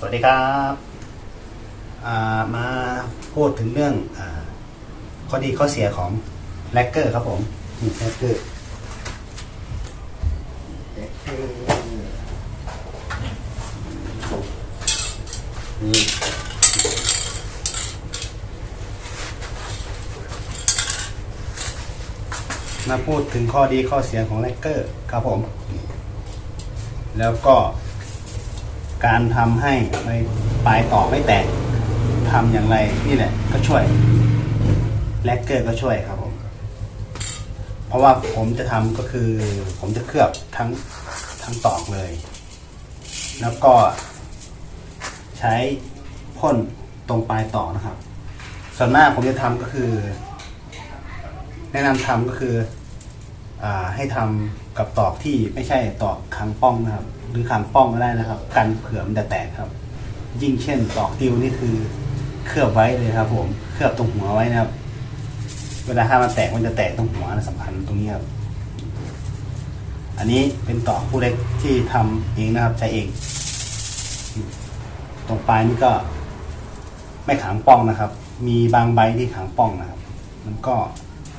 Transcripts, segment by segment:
สวัสดีครับมาพูดถึงเรื่องอข้อดีข้อเสียของแลกเกอร์ครับผมแลกเกอร์มาพูดถึงข้อดีข้อเสียของแลกเกอร์ครับผม แล้วก็ การทำให้ไปลายต่อไม่แตกทำอย่างไรนี่แหละ ก็ช่วยแลกเกอร์ก็ช่วยครับผม เพราะว่าผมจะทำก็คือ ผมจะเคลือบทั้งทั้งตอกเลย แล้วก็ ใช้พ่นตรงปลายต่อนะครับ ส่วนหน้ากผมจะทำก็คือ แนะนำทำก็คืออ่าให้ทำกับตอกที่ไม่ใช่ตอกคางป้องนะครับ รือคางป้องก็ได้นะครับ กันเผื่อมันจะแตกครับ ยิ่งเช่นตอกติวนี่คือเคลือบไว้เลยครับ ผมเคลือบตรงหัวไว้นะครับ เวลาถ้ามันแตกมันจะแตกตรงหัวนะสำคัญตรงนี้ครับ อันนี้เป็นตอกผู้เล็กที่ทำเองนะครับใช้เอง ตรงปลายนี่ก็ ไม่ขางป้องนะครับ มีบางใบที่ขางป้องนะครับ มันก็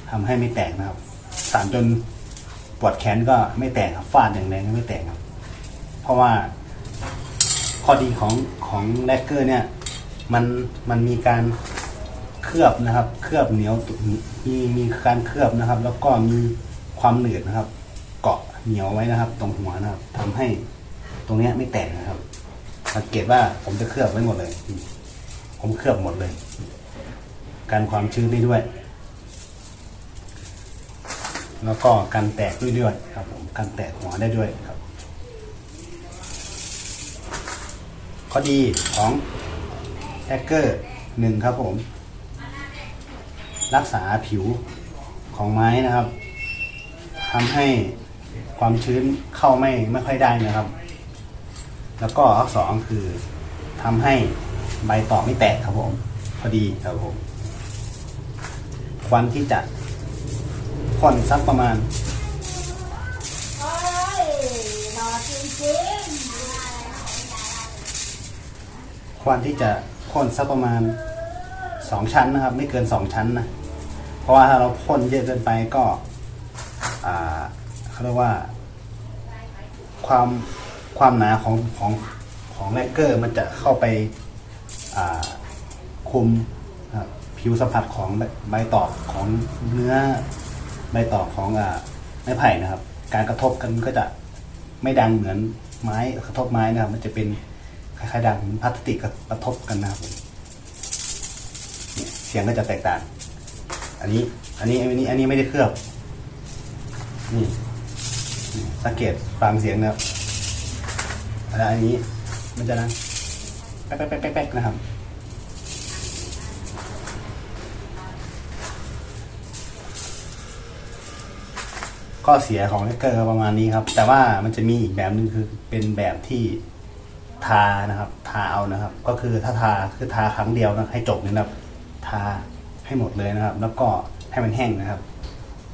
ทำให้ไม่แตกนะครับสานจนปวดแขนก็ไม่แตกครับฟาดอย่างแรงก็ไม่แตกครับ เพราะว่าข้อดีของของแลกเกอร์เนี่ย มันมันมีการเคลือบนะครับ เคลือบเหนียวมีมีการเคลือบนะครับ แล้วก็มีความหนืดนะครับ เกาะเหนียวไว้นะครับ ตรงหัวนะครับทำให้ตรงเนี้ยไม่แตกนะครับสังเกตว่าผมจะเคลือบไว้หมดเลย ผมเคลือบหมดเลย การความชื้นได้ด้วย แล้วก็กันแตกด้วยด้วยครับ ผมกันแตกหัวได้ด้วยครับ อดีของแฮกเกอร์หนึ่งครับผม รักษาผิวของไม้นะครับทำให้ความชื้นเข้าไม่ไม่ค่อยได้นะครับ แล้วก็ข้อสองคือทำให้ใบตอกไม่แตกครับผม พอดีครับผม ควันที่จะพ่นสักประมาณเฮ้ยหล่อจริง ควันที่จะพ่นสักประมาณสองชั้นนะครับ ไม่เกินสองชั้นนะ เพราะว่าถ้าเราพ่นเยอะเกินไปก็เขาเรียกว่า ความความหนาของของของแลกเกอร์มันจะเข้าไปาคุมผิวสัมผัสของใบตอกของเนื้อใบตอกของอไม้ไผ่นะครับ การกระทบกันก็จะไม่ดังเหมือนไม้กระทบไม้นะครับ มันจะเป็น คล้ายๆดังมือนพลาสติกกระทบกันนะครับผมเสียงก็จะแตกต่าง อันนี้ อันนี้ อันนี้ อันนี้ไม่ได้เคลือบ นี่ สังเกตฟังเสียงนะครับแล้วอันนี้มันจะนะแป๊กแป๊กแป๊กแป๊กแป๊กนะครับข้อเสียของเลกเกอร์ประมาณนี้ครับ แต่ว่ามันจะมีอีกแบบหนึ่งคือเป็นแบบที่ ทานะครับ ทาเอานะครับ ก็คือถ้าทาคือทาครั้งเดียวนะให้จบนะครับ ทาให้หมดเลยนะครับ แล้วก็ให้มันแห้งนะครับ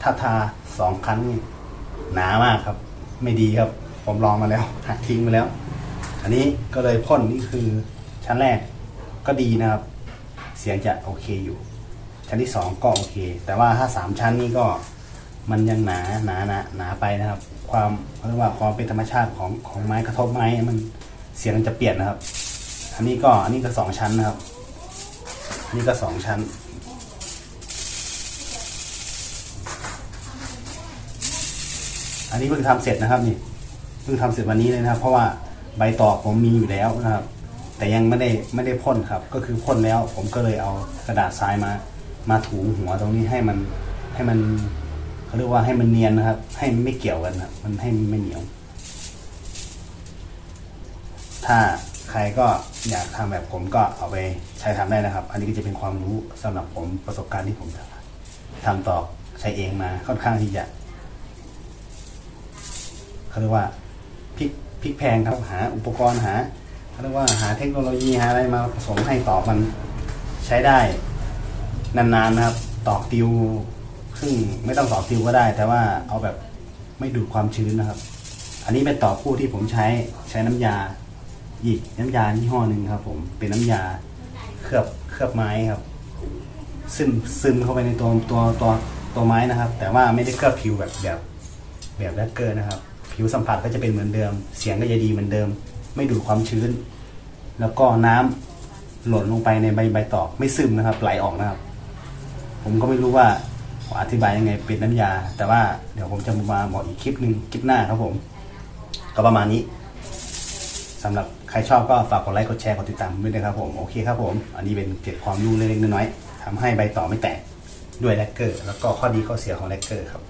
ถ้าทาสองครั้งหนามากครับ ไม่ดีครับ ผมลองมาแล้วหักทิ้งไปแล้ว อันนี้ก็เลยพ่นนี่คือชั้นแรกก็ดีนะครับ เสียงจะโอเคอยู่ ชั้นที่สองก็โอเค แต่ว่าถ้าสามชั้นนี่ก็มันยังหนาหนาหนาหนาไปนะครับ ความเรียกว่าความเป็นธรรมชาติของของไม้กระทบไม้มัน เสียงมันจะเปลี่ยนนะครับ อันนี้ก็อันนี้ก็สองชั้นนะครับนนี้ก็สองชั้น อันนี้เพิ่งทำเสร็จนะครับนี่เพิ่งทำเสร็จวันนี้เลยนะครับ เพราะว่าใบตอกผมมีอยู่แล้วนะครับ แต่ยังไม่ได้ไม่ได้พ่นครับ ก็คือพ่นแล้ว ผมก็เลยเอากระดาษทรายมา มาถูหัวตรงนี้ให้มันให้มันเขาเรียกว่าให้มันเนียนนะครับ ให้ไม่เกี่ยวกันนะมันให้ไม่เหนียว ถ้าใครก็อยากทำแบบผมก็เอาไปใช้ทำได้นะครับ อันนี้ก็จะเป็นความรู้สำหรับผมประสบการณ์ที่ผมทำต่อใช้เองมาค่อนข้างที่จะเขาเรียกว่าพลิกพลิกแพงครับหาอุปกรณ์หาเขาเรียกว่าหาเทคโนโลยีหาอะไรมาผสมให้ตอกมันใช้ได้นานๆนะครับ ตอกติว ซึ่งไม่ต้องตอกติวก็ได้ แต่ว่าเอาแบบไม่ดูดความชื้นนะครับ อันนี้เป็นตอกคู่ที่ผมใช้ใช้น้ำยา อีกน้ำยายี่ห้อหนึ่งครับ ผมเป็นน้ำยาเคลือบเคลือบไม้ครับ ซึมซึมเข้าไปในตัวตัวตัวตัวไม้นะครับ แต่ว่าไม่ได้เคลือบผิวแบบแบบแบบแรกเกอร์นะครับ ผิวสัมผัสก็จะเป็นเหมือนเดิม เสียงก็จะดีเหมือนเดิม ไม่ดูดความชื้น แล้วก็น้ำหล่นลงไปในใบใบตอกไม่ซึมนะครับ ไหลออกนะครับ ผมก็ไม่รู้ว่าอธิบายยังไงเป็นน้ำยา แต่ว่าเดี๋ยวผมจะมาบอกอีกคลิปหนึ่งคลิปหน้าครับผม ก็ประมาณนี้ สำหรับใครชอบก็ฝากกดไลค์กดแชร์กดติดตามด้วยนะครับผมโอเคครับผม อันนี้เป็นเก็บความรู้เล็กๆน้อยๆทำให้ใบต่อไม่แตกด้วยแลกเกอร์ แล้วก็ข้อดีข้อเสียของแลกเกอร์ครับ